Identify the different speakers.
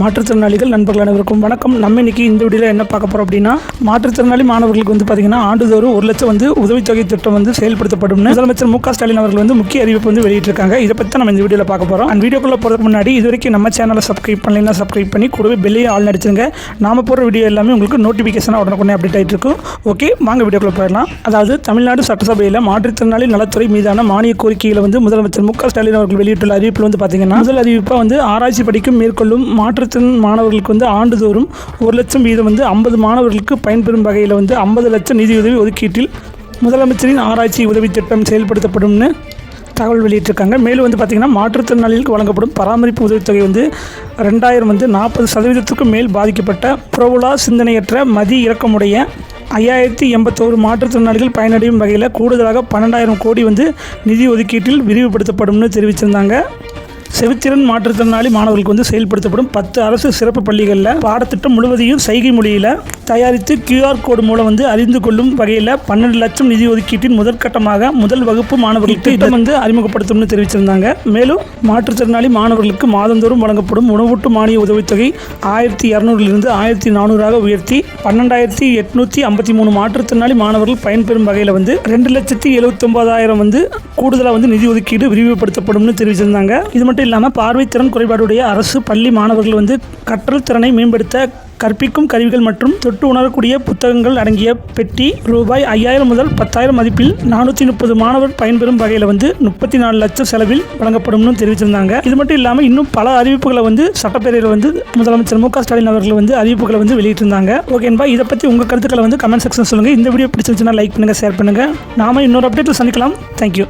Speaker 1: மாற்றுத்திறனாளிகள் நண்பர்கள் அனைவருக்கும் வணக்கம். நம்ம இன்னைக்கு இந்த வீடியோவில் என்ன பார்க்க போகிறோம் அப்படின்னா மாற்றுத்திறனாளி மாணவர்களுக்கு வந்து பார்த்தீங்கன்னா ஆண்டுதோறும் ஒரு லட்சம் வந்து உதவித்தொகை திட்டம் வந்து செயல்படுத்தப்படும் முதலமைச்சர் மு க ஸ்டாலின் அவர்கள் வந்து முக்கிய அறிவிப்பு வந்து வெளியிட்டிருக்காங்க. இதை பற்றி நம்ம இந்த வீடியோவில் பார்க்க போகிறோம் அந்த வீடியோக்குள்ள போகிறதுக்கு முன்னாடி இது வரைக்கும் நம்ம சேனலை சப்ஸ்கிரைப் பண்ணலைன்னா சப்ஸ்கிரைப் பண்ணி கூடவே பெல்லையே ஆள் நடிச்சிருங்க நாம போகிற வீடியோ எல்லாமே உங்களுக்கு நோட்டிஃபிகேஷனாக உடனுக்குடனே அப்டேட் ஆகிட்டு இருக்கும். ஓகே வாங்க வீடியோக்குள்ள போயிடலாம். அதாவது தமிழ்நாடு சட்டசபையில் மாற்றுத்திறனாளி நலத்துறை மீதான மானிய கோரிக்கையில் வந்து முதலமைச்சர் மு க ஸ்டாலின் அவர்கள் வெளியிட்டுள்ள அறிவிப்பில் வந்து பார்த்தீங்கன்னா முதல் அறிவிப்பாக வந்து ஆராய்ச்சி படிக்கும் மேற்கொள்ளும் மாற்று மாற்றுத்திறன் மாணவர்களுக்கு வந்து ஆண்டுதோறும் ஒரு லட்சம் வீதம் வந்து ஐம்பது மாணவர்களுக்கு பயன்பெறும் வகையில் வந்து ஐம்பது லட்சம் நிதியுதவி ஒதுக்கீட்டில் முதலமைச்சரின் ஆராய்ச்சி உதவி திட்டம் செயல்படுத்தப்படும்னு தகவல் வெளியிட்டிருக்காங்க. மேலும் வந்து பார்த்திங்கன்னா மாற்றுத்திறனாளிகளுக்கு வழங்கப்படும் பராமரிப்பு உதவித்தொகை வந்து ரெண்டாயிரம் வந்து நாற்பது சதவீதத்துக்கும் மேல் பாதிக்கப்பட்ட புறவுலா சிந்தனையற்ற மதி இறக்கமுடைய ஐயாயிரத்தி எண்பத்தோரு மாற்றுத்திறனாளிகள் பயனடையும் வகையில் கூடுதலாக பன்னெண்டாயிரம் கோடி வந்து நிதி ஒதுக்கீட்டில் விரிவுபடுத்தப்படும்னு தெரிவிச்சிருந்தாங்க. செவித்திறன் மாற்றுத்திறனாளி மாணவர்களுக்கு வந்து செயல்படுத்தப்படும் பத்து அரசு சிறப்பு பள்ளிகளில் பாடத்திட்டம் முழுவதையும் சைகை மொழியில் தயாரித்து QR கோடு மூலம் வந்து அறிந்து கொள்ளும் வகையில் பன்னெண்டு லட்சம் நிதி ஒதுக்கீட்டின் முதற்கட்டமாக முதல் வகுப்பு மாணவர்களுக்கு திட்டம் வந்து அறிமுகப்படுத்தும்னு தெரிவிச்சிருந்தாங்க. மேலும் மாற்றுத்திறனாளி மாணவர்களுக்கு மாதந்தோறும் வழங்கப்படும் உணவூட்டு மானிய உதவித்தொகை ஆயிரத்தி இரநூறுலிருந்து ஆயிரத்தி நானூறாக உயர்த்தி பன்னெண்டாயிரத்தி எட்நூற்றி ஐம்பத்தி மூணு மாற்றுத்திறனாளி மாணவர்கள் பயன்பெறும் வகையில் வந்து ரெண்டு லட்சத்தி எழுபத்தொம்பதாயிரம் வந்து கூடுதலாக வந்து நிதி ஒதுக்கீடு விரிவுபடுத்தப்படும்னு தெரிவிச்சிருந்தாங்க. இது மட்டும் இல்லாமல் பார்வைத்திறன் குறைபாடுடைய அரசு பள்ளி மாணவர்கள் வந்து கற்றல் திறனை மேம்படுத்த கற்பிக்கும் கருவிகள் மற்றும் தொட்டு உணரக்கூடிய புத்தகங்கள் அடங்கிய பெட்டி ரூபாய் ஐயாயிரம் முதல் பத்தாயிரம் மதிப்பில் நானூற்றி முப்பது மாணவர் பயன்பெறும் வகையில் வந்து முப்பத்தி நாலு லட்சம் செலவில் வழங்கப்படும்னு தெரிவிச்சிருந்தாங்க. இது மட்டும் இல்லாமல் இன்னும் பல அறிவிப்புகளை வந்து சட்டப்பேரவையில் வந்து முதலமைச்சர் மு க ஸ்டாலின் அவர்கள் வந்து அறிவிப்புகளை வந்து வெளியிட்டிருந்தாங்க. ஓகேன்பா இதை பற்றி உங்கள் கருத்துக்களை வந்து கமெண்ட் செக்ஷன் சொல்லுங்கள் இந்த வீடியோ பிடிச்சிருந்துச்சுன்னா லைக் பண்ணுங்கள் ஷேர் பண்ணுங்கள் நாம இன்னொரு அப்டேட்டில் சந்திக்கலாம். தேங்க்யூ